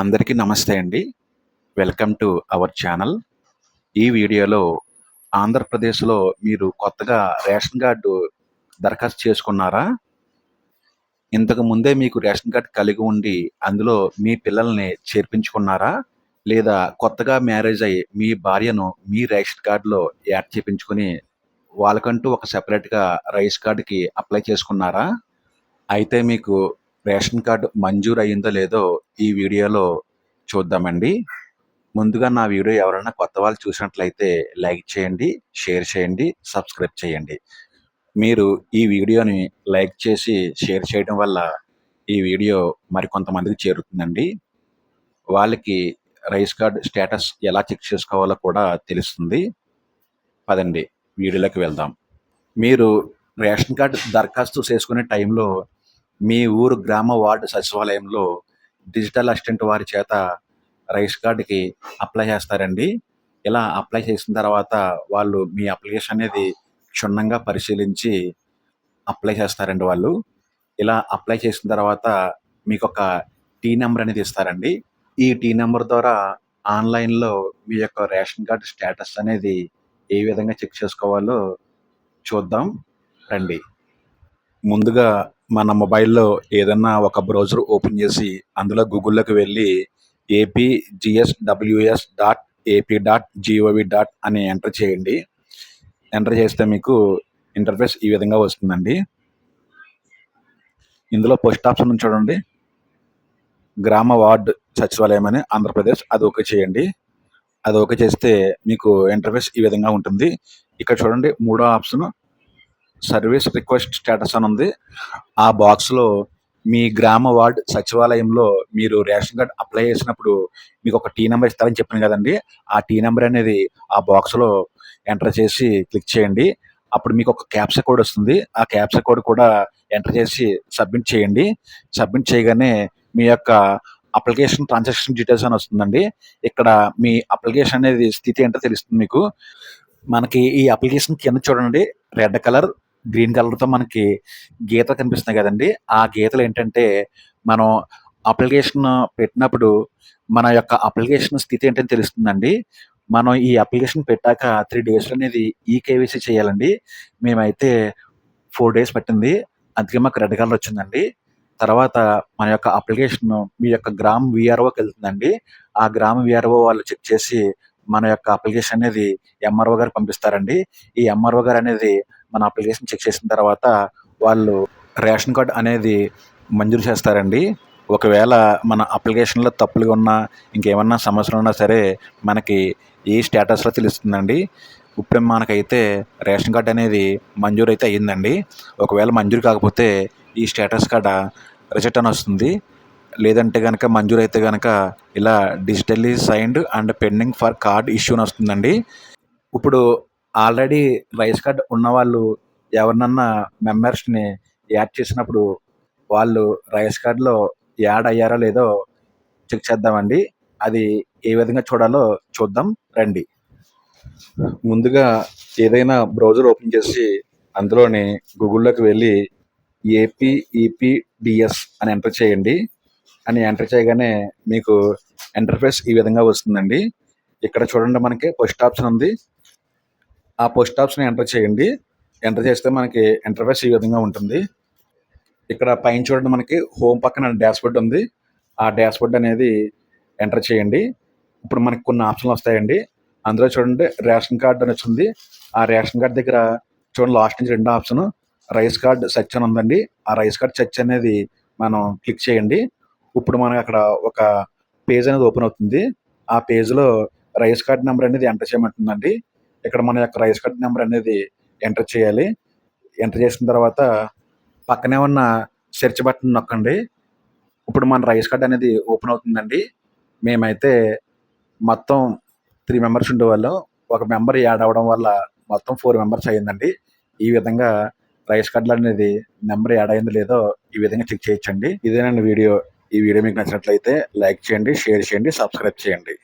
అందరికీ నమస్తే అండి. వెల్కమ్ టు అవర్ ఛానల్ ఈ వీడియోలో ఆంధ్రప్రదేశ్లో మీరు కొత్తగా రేషన్ కార్డు దరఖాస్తు చేసుకున్నారా? ఇంతకు ముందే మీకు రేషన్ కార్డు కలిగి ఉండి అందులో మీ పిల్లల్ని చేర్పించుకున్నారా? లేదా కొత్తగా మ్యారేజ్ అయ్యి మీ భార్యను మీ రేషన్ కార్డులో యాడ్ చేయించుకుని వాళ్ళకంటూ ఒక సెపరేట్గా రైస్ కార్డుకి అప్లై చేసుకున్నారా? అయితే మీకు రేషన్ కార్డు మంజూరు అయ్యిందో లేదో ఈ వీడియోలో చూద్దామండి. ముందుగా నా వీడియో ఎవరైనా కొత్త వాళ్ళు చూసినట్లయితే లైక్ చేయండి షేర్ చేయండి సబ్స్క్రైబ్ చేయండి. మీరు ఈ వీడియోని లైక్ చేసి షేర్ చేయడం వల్ల ఈ వీడియో మరికొంతమందికి చేరుతుందండి. వాళ్ళకి రైస్ కార్డ్ స్టేటస్ ఎలా చెక్ చేసుకోవాలో కూడా తెలుస్తుంది. పదండి వీడియోలోకి వెళ్దాం. మీరు రేషన్ కార్డు దరఖాస్తు చేసుకునే టైంలో మీ ఊరు గ్రామ వార్డు సచివాలయంలో డిజిటల్ అసిస్టెంట్ వారి చేత రైస్ కార్డుకి అప్లై చేస్తారండి. ఇలా అప్లై చేసిన తర్వాత వాళ్ళు మీ అప్లికేషన్ అనేది క్షుణ్ణంగా పరిశీలించి అప్లై చేస్తారండి వాళ్ళు. ఇలా అప్లై చేసిన తర్వాత మీకు ఒక టీ నెంబర్ అనేది ఇస్తారండి. ఈ టీ నెంబర్ ద్వారా ఆన్లైన్లో మీ యొక్క రేషన్ కార్డు స్టేటస్ అనేది ఏ విధంగా చెక్ చేసుకోవాలో చూద్దాం రండి. ముందుగా మన మొబైల్లో ఏదన్నా ఒక బ్రౌజర్ ఓపెన్ చేసి అందులో గూగుల్లోకి వెళ్ళి AP GSWS dot AP dot GOV dot అని ఎంటర్ చేయండి. ఎంటర్ చేస్తే మీకు ఇంటర్ఫేస్ ఈ విధంగా వస్తుందండి. ఇందులో పోస్ట్ ఆప్షన్ చూడండి. గ్రామ వార్డ్ సచివాలయం అని ఆంధ్రప్రదేశ్ అది ఓకే చేయండి. అది ఓకే చేస్తే మీకు ఇంటర్ఫేస్ ఈ విధంగా ఉంటుంది. ఇక్కడ చూడండి మూడో ఆప్షన్ సర్వీస్ రిక్వెస్ట్ స్టేటస్ అని ఉంది. ఆ బాక్స్లో మీ గ్రామ వార్డ్ సచివాలయంలో మీరు రేషన్ కార్డ్ అప్లై చేసినప్పుడు మీకు ఒక టీ నెంబర్ ఇస్తారని చెప్పాను కదండి. ఆ టీ నెంబర్ అనేది ఆ బాక్స్లో ఎంటర్ చేసి క్లిక్ చేయండి. అప్పుడు మీకు ఒక క్యాప్సా కోడ్ వస్తుంది. ఆ క్యాప్సా కోడ్ కూడా ఎంటర్ చేసి సబ్మిట్ చేయండి. సబ్మిట్ చేయగానే మీ యొక్క అప్లికేషన్ ట్రాన్సాక్షన్ డీటెయిల్స్ అని వస్తుందండి. ఇక్కడ మీ అప్లికేషన్ అనేది స్థితి ఏంటో తెలుస్తుంది మీకు. మనకి ఈ అప్లికేషన్ కింద చూడండి. రెడ్ కలర్ గ్రీన్ కలర్తో మనకి గీతలు కనిపిస్తున్నాయి కదండి. ఆ గీతలు ఏంటంటే మనం అప్లికేషన్ పెట్టినప్పుడు మన యొక్క అప్లికేషన్ స్థితి ఏంటని తెలుస్తుందండి. మనం ఈ అప్లికేషన్ పెట్టాక త్రీ డేస్ అనేది ఈ కేవైసీ చేయాలండి. మేమైతే ఫోర్ డేస్ పట్టింది. అందుకే మాకు రెడ్ కలర్ వచ్చిందండి. తర్వాత మన యొక్క అప్లికేషన్ మీ యొక్క గ్రామ్ విఆర్ఓకి వెళ్తుందండి. ఆ గ్రామ్ విఆర్ఓ వాళ్ళు చెక్ చేసి మన యొక్క అప్లికేషన్ అనేది ఎంఆర్ఓ గారు పంపిస్తారండి. ఈ ఎంఆర్ఓ గారు అనేది మన అప్లికేషన్ చెక్ చేసిన తర్వాత వాళ్ళు రేషన్ కార్డ్ అనేది మంజూరు చేస్తారండి. ఒకవేళ మన అప్లికేషన్లో తప్పులుగా ఉన్నా ఇంకేమన్నా సమస్యలు ఉన్నా సరే మనకి ఈ స్టేటస్లో తెలుస్తుందండి. ఇప్పుడు మనకైతే రేషన్ కార్డ్ అనేది మంజూరు అయితే అయ్యిందండి. ఒకవేళ మంజూరు కాకపోతే ఈ స్టేటస్ కార్డ్ రిజెక్ట్ అని వస్తుంది. లేదంటే కనుక మంజూరు అయితే కనుక ఇలా digitally signed and pending for card issue అని వస్తుందండి. ఇప్పుడు ఆల్రెడీ రైస్ కార్డ్ ఉన్నవాళ్ళు ఎవరినన్నా మెంబర్స్ని యాడ్ చేసినప్పుడు వాళ్ళు రైస్ కార్డ్లో యాడ్ అయ్యారో లేదో చెక్ చేద్దామండి. అది ఏ విధంగా చూడాలో చూద్దాం. రండి. ముందుగా ఏదైనా బ్రౌజర్ ఓపెన్ చేసి అందులోని గూగుల్లోకి వెళ్ళి ఏపీ ఈపీడిఎస్ అని ఎంటర్ చేయండి. అని ఎంటర్ చేయగానే మీకు ఎంటర్ఫేస్ ఈ విధంగా వస్తుందండి. ఇక్కడ చూడండి మనకి ఫస్ట్ ఆప్షన్ ఉంది. ఆ పోస్ట్ ఆప్షన్ ఎంటర్ చేయండి. ఎంటర్ చేస్తే మనకి ఇంటర్ఫేస్ ఈ విధంగా ఉంటుంది. ఇక్కడ పైన చూడండి మనకి హోమ్ పక్కన డాష్బోర్డ్ ఉంది. ఆ డాష్బోర్డ్ అనేది ఎంటర్ చేయండి. ఇప్పుడు మనకి కొన్ని ఆప్షన్లు వస్తాయండి. అందులో చూడండి రేషన్ కార్డ్ అని వచ్చింది. ఆ రేషన్ కార్డ్ దగ్గర చూడండి లాస్ట్ నుంచి రెండో ఆప్షన్ రైస్ కార్డ్ సెర్చ్ అని ఉందండి. ఆ రైస్ కార్డ్ సెర్చ్ అనేది మనం క్లిక్ చేయండి. ఇప్పుడు మనకి అక్కడ ఒక పేజ్ అనేది ఓపెన్ అవుతుంది. ఆ పేజ్లో రైస్ కార్డ్ నెంబర్ అనేది ఎంటర్ చేయమంటుందండి. ఇక్కడ మన యొక్క రైస్ కార్డ్ నెంబర్ అనేది ఎంటర్ చేయాలి. ఎంటర్ చేసిన తర్వాత పక్కనే ఉన్న సెర్చ్ బటన్ నొక్కండి. ఇప్పుడు మన రైస్ కార్డ్ అనేది ఓపెన్ అవుతుందండి. మేమైతే మొత్తం త్రీ మెంబర్స్ ఉండేవాళ్ళం. ఒక మెంబర్ యాడ్ అవ్వడం వల్ల మొత్తం ఫోర్ మెంబర్స్ అయ్యిందండి. ఈ విధంగా రైస్ కార్డులు అనేది నెంబర్ యాడ్ అయిందో లేదో ఈ విధంగా చెక్ చేయొచ్చండి. ఇదేనండి వీడియో. ఈ వీడియో మీకు నచ్చినట్లయితే లైక్ చేయండి షేర్ చేయండి సబ్స్క్రైబ్ చేయండి.